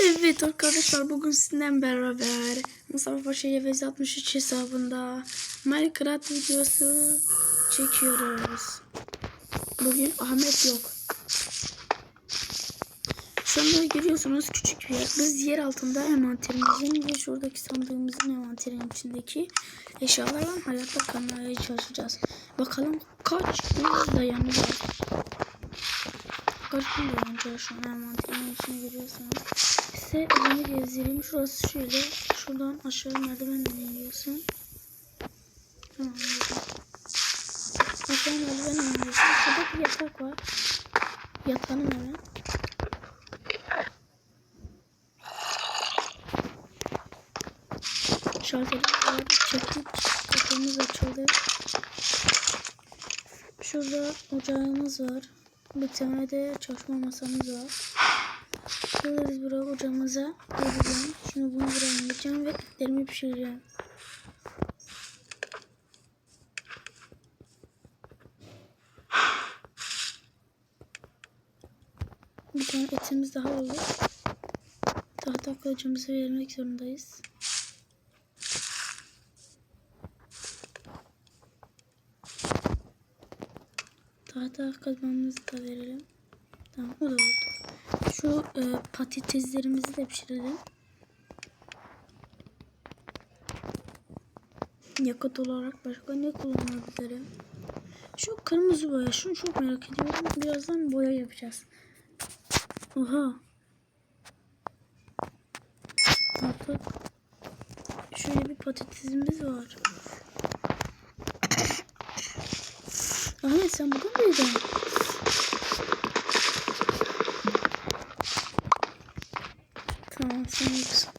Evet arkadaşlar bugün sizinle beraber Mustafa Paşa Yevez 63 hesabında Minecraft videosu çekiyoruz. Bugün Ahmet yok. Şu anda görüyorsunuz küçük bir yer. Biz yer altında envanterimizin ve şuradaki sandığımızın envanterinin içindeki eşyalarla hayatta kalmaya çalışacağız. Bakalım kaç gün dayanacağız. Kaç gün dayanacağız şu an envanterin içine giriyorsunuz. Size elini gezdireyim. Şurası şöyle. Şuradan aşağı merdivenle iniyorsun. Tamam. Aşağı merdivenle iniyorsun. Şurada bir yatak var. Yatağını hemen. Şalterimiz var. Çektik. Kapımız açıldı. Şurada ocağımız var. Bir tane de çalışma masamız var. Biz buraya ocağımıza koyacağım. Şimdi bunu buraya indireceğim ve etlerimi pişireceğim. Bir tane etimiz daha olur. Tahta kılıcımızı vermek zorundayız. Tahta kazmamızı da verelim. Tamam o da oldu. Şu e, patateslerimizi de pişirelim. Yakıt olarak başka ne kullanabilirim? Şu kırmızı boya. Şunu çok merak ediyorum. Birazdan boya yapacağız. Oha. Artık şöyle bir patatesimiz var. Ahmet sen burada mıydın? Yoksun.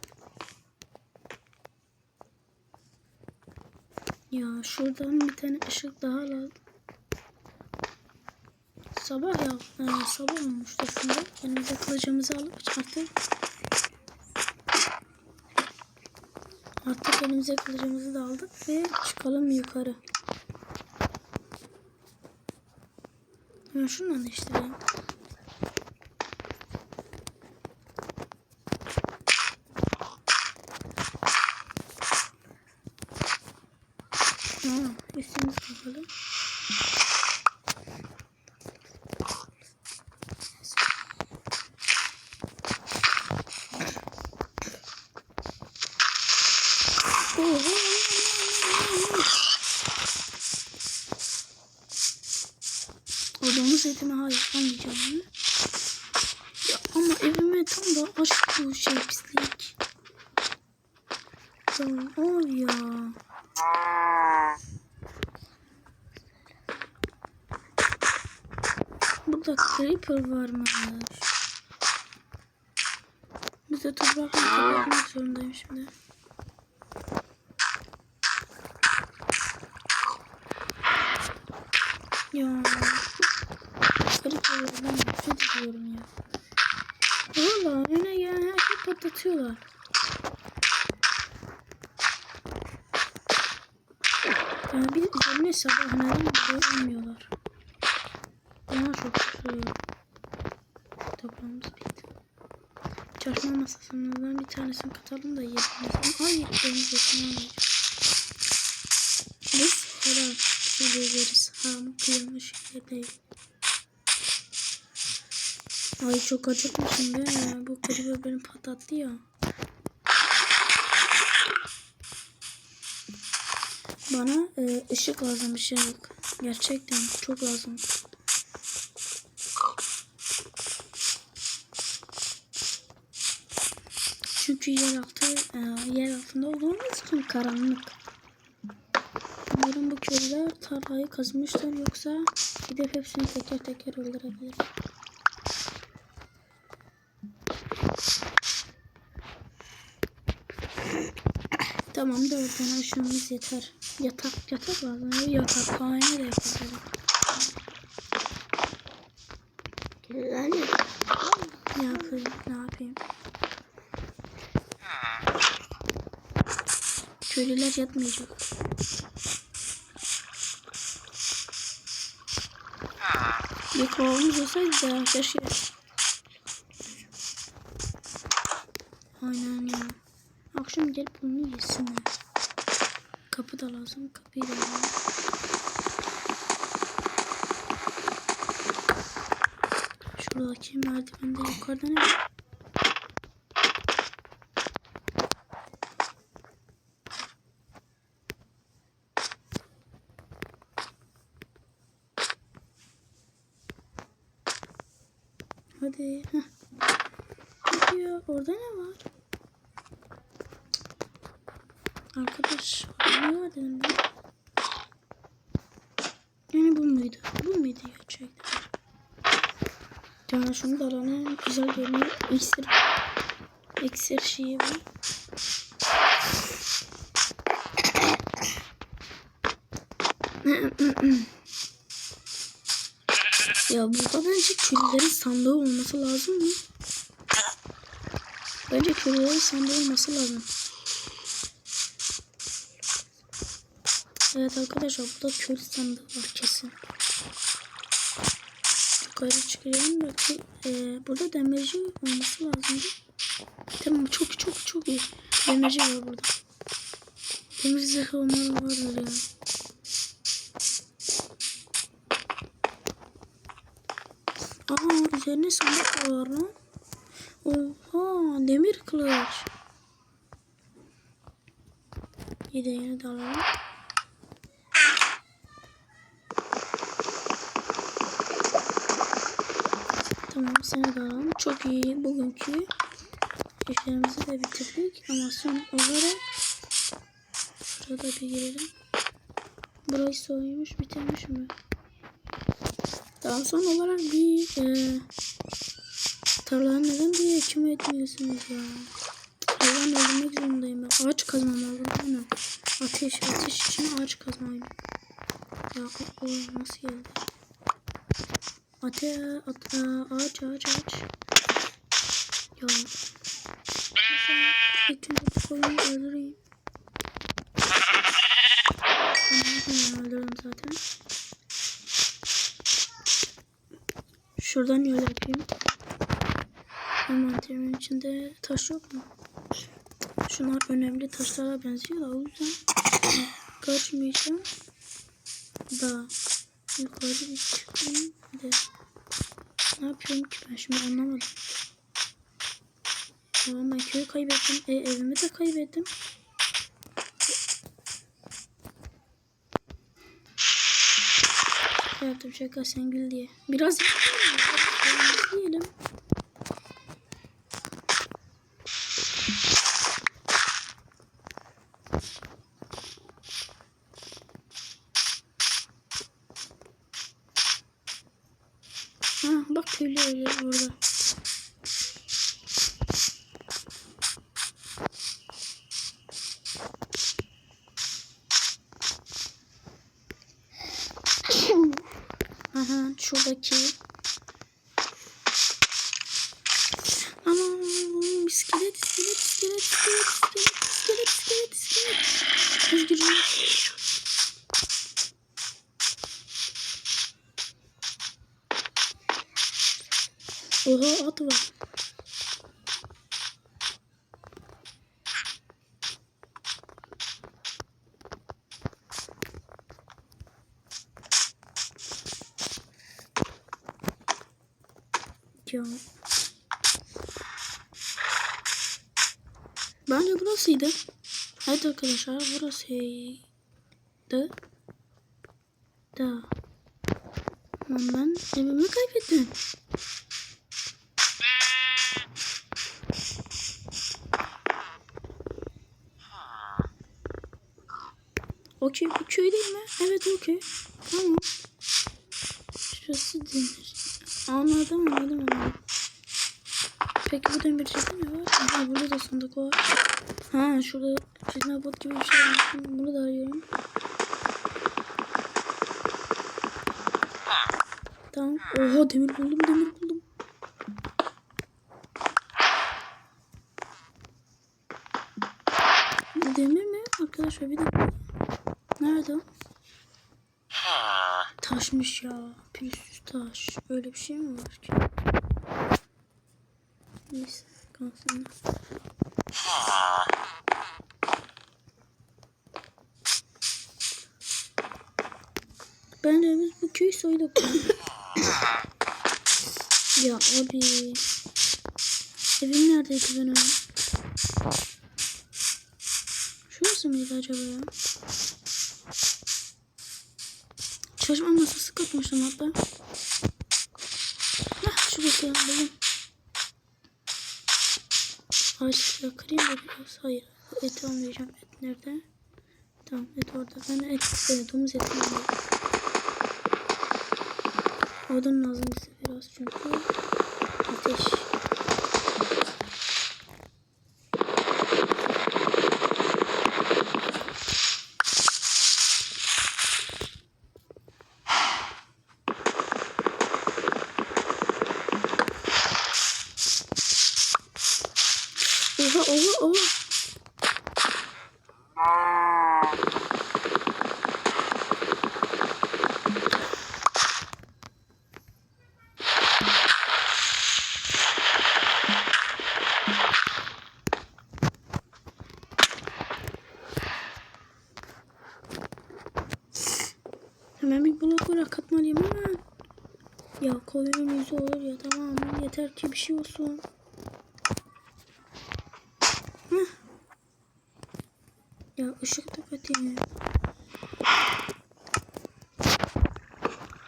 Ya şuradan bir tane ışık daha lazım. Sabah ya. Ha, sabah olmuştu şimdi. Elimize kılıcımızı alıp artık Artık elimize kılıcımızı da aldık ve çıkalım yukarı. Hemen şundan değiştireyim. Etime hayır almayacağım. Ya ama evime tam da aşk bu şey pislik. Tamam abi ya. Burada creeper varmış. Biz de toprakla kapatmak zorundayım şimdi. Ya. Creeper'lardan nefret ediyorum ya. Valla önüne gelen her şeyi patlatıyorlar. Yani bir üzerine sabah neden koyamıyorlar. Bana çok kızıyor. Toprağımız bitti. Çalışma masasından bir tanesini katalım da yiyelim. Ay deniz etini almayacağım. Biz hala şey yeriz. Ham kıyılmış şey değil. Ay çok acıkmışım be. Bu kırığı beni patlattı ya. Bana e, ışık lazım ışık. Gerçekten çok lazım. Çünkü yer altı e, yer altında olduğumuz için karanlık. Umarım bu köylüler tarlayı kazmışlar yoksa gidip hepsini teker teker öldürebilir. Tamam dört tane ışığımız yeter. Yatak yatak lazım. Yatak hane de yapabilirim. Ne yapayım? Ne yapayım? Köylüler yatmayacak. Bir kovamız olsaydı da yaşayacağız. Aynen ya. Akşam gelip bunu yesinler. Kapı da lazım. Kapıyı da lazım. Şuradaki merdivende yukarıda ne var? Hadi. Ya orada ne var? Arkadaş dedim ben. Yani bu muydu? Bu muydu gerçekten? Ya şunu da alalım. Güzel görünüyor. İksir. İksir şeyi var. ya burada bence küllerin sandığı olması lazım mı? Bence küllerin sandığı olması lazım. Evet arkadaşlar burada kül sandığı var kesin. Yukarı çıkıyorum da ki, e, burada demirci olması lazım. Tamam çok çok çok iyi. Demirci var burada. Demir zırhı olmalı vardır ya. Aa üzerine sandık var lan. Oha demir kılıç. Yedeğini de alalım. Alalım. Çok iyi bugünkü işlerimizi de bitirdik. Ama son olarak şurada bir girelim. Burayı soymuş bitirmiş mi? Daha son olarak bir e, tarlanın neden diye ekim etmiyorsunuz ya? Hayvan öldürmek zorundayım ben. Ağaç kazmam lazım değil mi? Ateş, ateş için ağaç kazmayım. Ya o nasıl geldi? Ate, at, ağaç, ağaç, ağaç. Ya. Önce bu koyunu öldüreyim. Tamam, öldürdüm zaten. Şuradan yol yapayım. Envanterimin içinde taş yok mu? Şunlar önemli taşlara benziyor da o yüzden kaçmayacağım. Da yukarı bir çıkayım. Bir de ne yapıyorum ki ben şimdi anlamadım. Tamam ben köyü kaybettim. E, evimi de kaybettim. Yaptım şaka sen gül diye. Biraz Ha bak köylü öyle burada. Ya. Bence burasıydı. Evet arkadaşlar burasıydı. Da. Ben evimi kaybettim. Okey bu köy değil mi? Evet okey. Tamam. Şurası demir. Anladım anladım anladım. Peki bu demircide ne var? Ha burada da sandık var. Ha şurada çizme bot gibi bir şey var. Bunu da arıyorum. Tamam. Oha demir buldum demir buldum. Bu demir mi? Arkadaşlar bir dakika. Nerede o? Taşmış ya. Pürüzsüz taş. Öyle bir şey mi var ki? Neyse kalsın. Ben bu köy soyduk. ya abi. Evim neredeydi benim? Şurası mıydı acaba ya? Çalışma masası katmışım hatta. Hah şurası buldum. Ağaçları kırayım da biraz. Hayır. Et almayacağım. Et nerede? Tamam et orada. Ben et, e, domuz eti alıyorum. Odun lazım bize biraz çünkü. Ateş. Oha oha oha. Hemen bir blok olarak atmalıyım ama. Ya koyunun yüzü olur ya tamam yeter ki bir şey olsun. Heh. Ya ışık da kapatayım.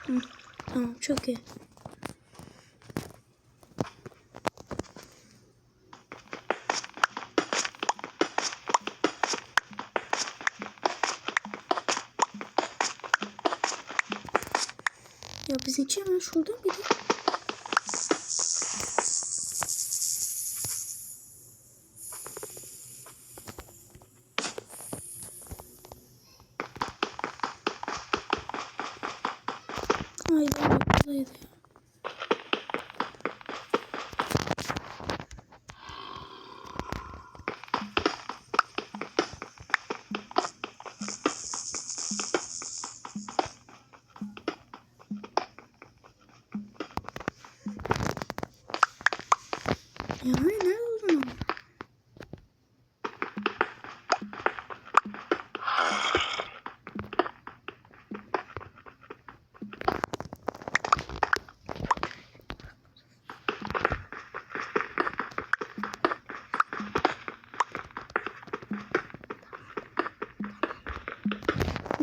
Hı, Tamam çok iyi. Ya bizimki hemen şurada bir de. Ay ben buradaydı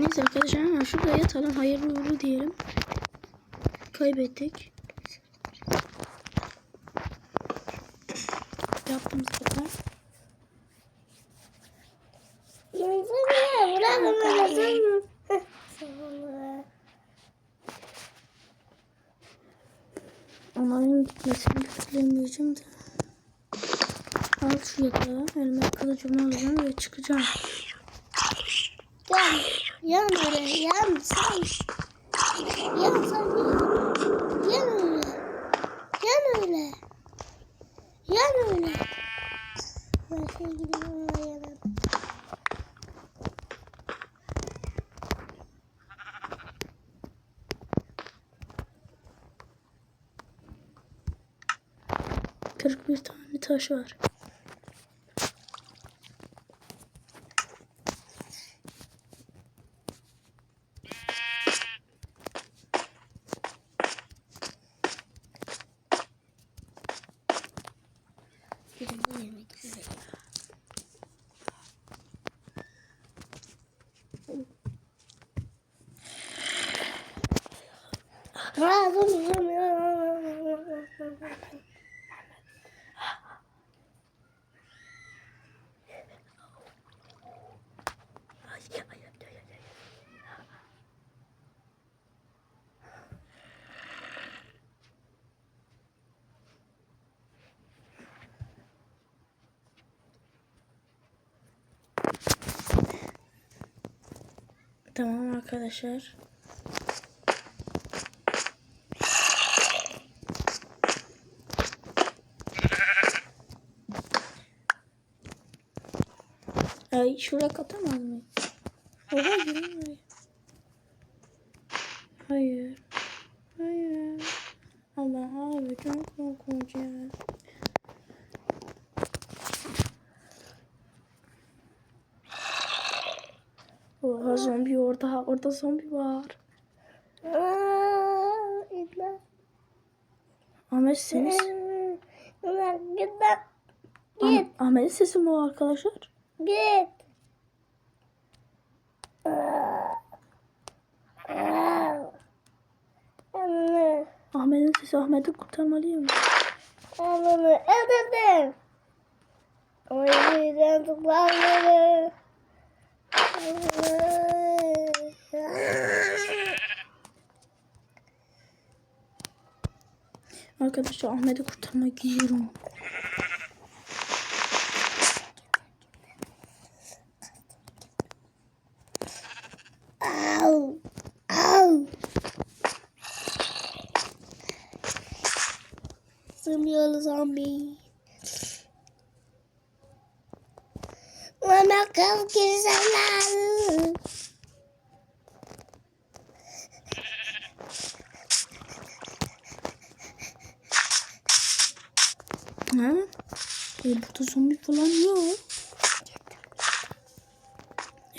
Neyse arkadaşlar hemen şurada yatalım. Hayırlı uğurlu diyelim. Kaybettik. Yaptığımız kadar. Onların gitmesini beklemeyeceğim de. Al şu yatağı. Elime kılıcımı alacağım ve çıkacağım. Yan, öyle, yan sen. Yan sen, yan. Öyle. Yan öyle. Yan öyle. Ben şimdi gideyim ona yanım. Kırk bir tane taş var. Gidin bu yemek güzel. Tamam arkadaşlar. Ay şuraya katamaz mı? Oha girin oraya. Hayır. Hayır. Allah abi çok korkunç ya. Oha zombi orada. Orada zombi var. Aa, Ahmet seniz. Ulan git. Ah-. Ahmet'in sesi mi o arkadaşlar? Git. Anne. Ahmet'in sesi Ahmet'i kurtarmalıyım. Anne. Ödedim. O yüzden tıklanmadı. Arkadaşlar Ahmet'i kurtarmak gidiyorum. Ha? E, burada zombi falan yok.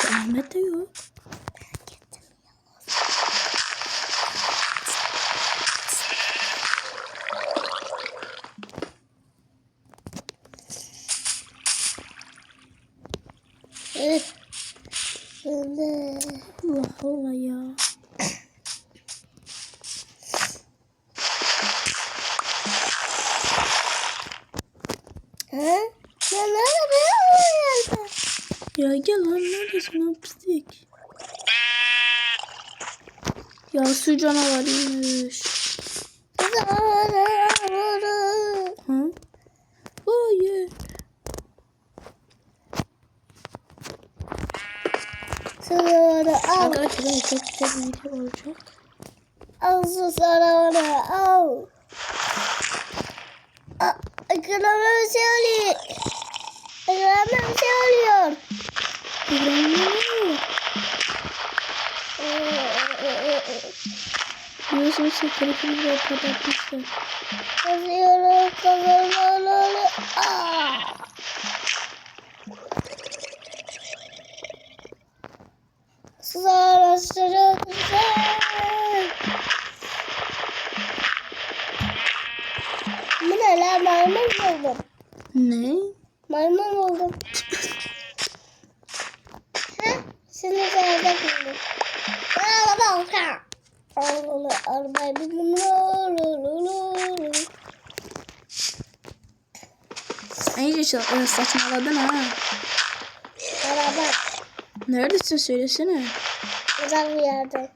E, Ahmet de yok. Şimdi. Allah Allah ya. Ha? Ya nerede ben oraya? Ya gel lan neredesin o pislik? Ya su canavarıymış. Ha? Hayır. Sonra al. Arkadaşlar çok güzel bir video olacak. Al su sonra al. Ekrana bir şey oluyor. Ekrana bir şey oluyor. İbrahim'in Biliyorsunuz ki telefonu da kapatmışlar. Kazıyorum kazanmaları. Aa. Sonra sıra güzel. Bu ne lan maymun oldum. Ne? Maymun oldum. ha? Şimdi nerede buldum? Araba ha. Arabayı arabayı buldum. İyice sa- saçmaladın ha. Araba Neredesin söylesene. uzak bir yerde.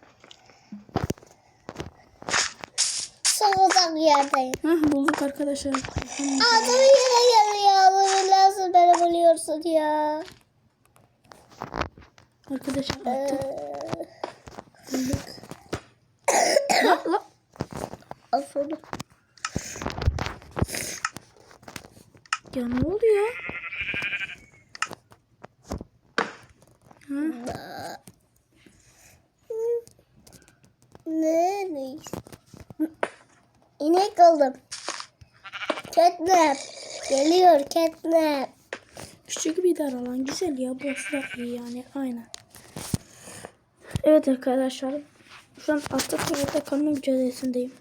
Çok uzak bir yerdeyim. Hah bulduk arkadaşlar. Ağzımı yere geliyor. Nasıl beni buluyorsun ya? Arkadaşlar Ee, attık bulduk. Lan lan. al Ya ne oluyor? Ha? Ne ne? İnek oldum. Catnap. Geliyor catnap. Küçük bir dar alan güzel ya. Burası da iyi yani. Aynen. Evet arkadaşlar. Şu an attık hayatta kalma mücadelesindeyim.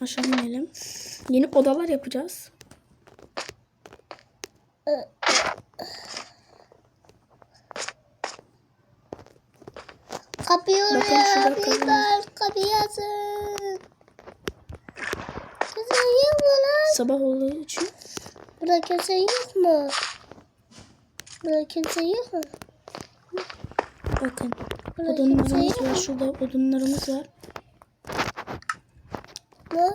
Aşağı inelim. Yeni odalar yapacağız. Kapıyı oraya yapıyorlar. Kapıyı açın. Kimse yok mu lan? Sabah olduğu için Burada kimse yok mu? Burada kimse yok mu? bakın Burada odunlarımız var. Şurada odunlarımız var. Ne?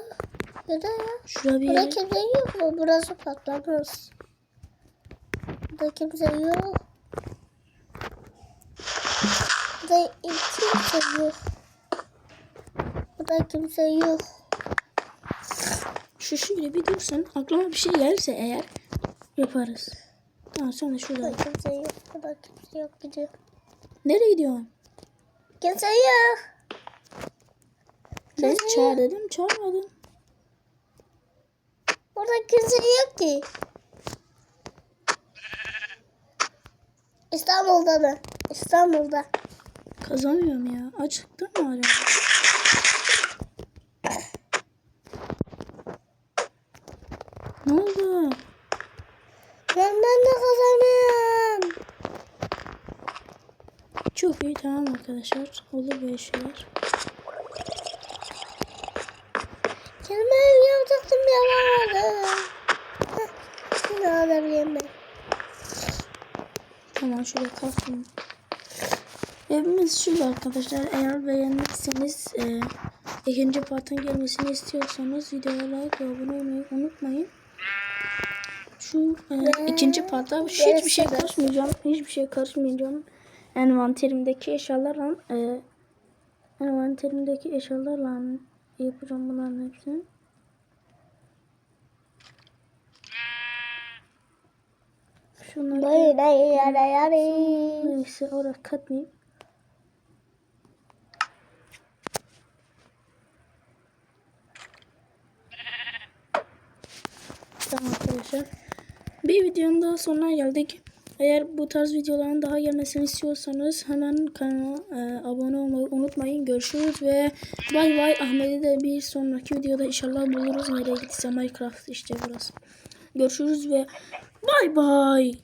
Burada ya. Şurada bir Burada kimse yok mu? Burası patlamaz. Burada kimse yok. Burada kimse yok. Burada kimse yok. şu şöyle bir dursan aklıma bir şey gelirse eğer yaparız. Tamam sonra şurada. Burada kimse yok. Burada kimse yok. Gidiyor. Nereye gidiyorsun? Kimse yok. Ses çağır dedim çağırmadın. Burada kimse yok ki. İstanbul'da da. İstanbul'da. Kazanmıyorum ya. Açıktım mı hala? ne oldu? Ben, ben de kazanıyorum. Çok iyi tamam arkadaşlar. Olur böyle şeyler. Şuraya kalktım. Evimiz şurada arkadaşlar. Eğer beğendiyseniz e, ikinci partın gelmesini istiyorsanız videoya like ve abone olmayı unutmayın. Şu e, ikinci partta hiçbir şey karışmayacağım. Hiçbir şey karışmayacağım. Envanterimdeki eşyalarla e, envanterimdeki eşyalarla yapacağım bunların hepsini. Şunları Böyle yarayarım. Neyse oraya katmayayım. Tamam arkadaşlar. Bir videonun daha sonuna geldik. Eğer bu tarz videoların daha gelmesini istiyorsanız hemen kanala e, abone olmayı unutmayın. Görüşürüz ve bay bay. Ahmet'i de bir sonraki videoda inşallah buluruz. Nereye gittiyse Minecraft işte burası. Görüşürüz ve bay bay.